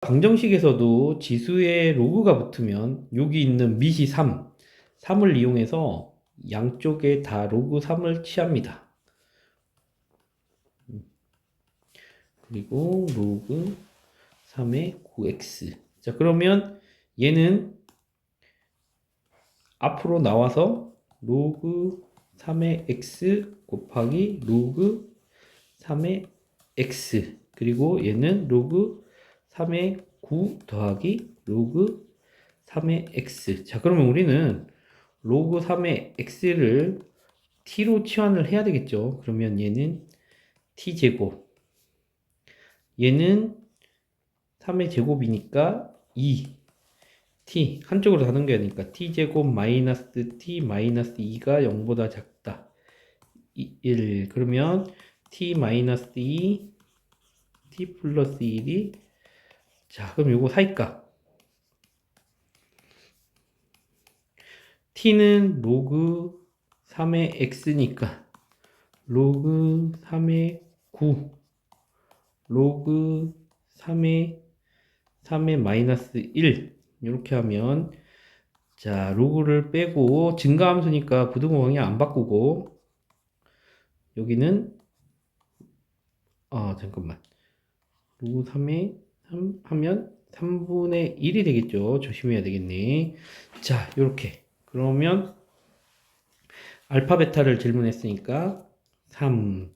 방정식에서도 지수에 로그가 붙으면 여기 있는 밑이 3, 3을 이용해서 양쪽에 다 로그 3을 취합니다. 음. 그리고 로그 3의 9x. 자, 그러면 얘는 앞으로 나와서 로그 3의 x 곱하기 로그 3의 x 그리고 얘는 로그 3의 9 더하기 로그 3의 x. 자 그러면 우리는 로그 3의 x를 t로 치환을 해야 되겠죠. 그러면 얘는 t제곱. 얘는 3의 제곱이니까 2 t. 한쪽으로 다 넘겨야 되니까 t제곱 마이너스 t 마이너스 2가 0보다 작다. 1 그러면 t 마이너스 2 t 플러스 1이 자 그럼 요거 사이값 t는 로그 3의 x니까 로그 3의 9 로그 3의 3의 마이너스 1 이렇게 하면 자 로그를 빼고 증가함수니까 부등호 방향 안 바꾸고 여기는 아 잠깐만. 로그 3에 3 하면 3분의 1이 되겠죠. 조심해야 되겠네 자 요렇게. 그러면 알파 베타를 질문했으니까 3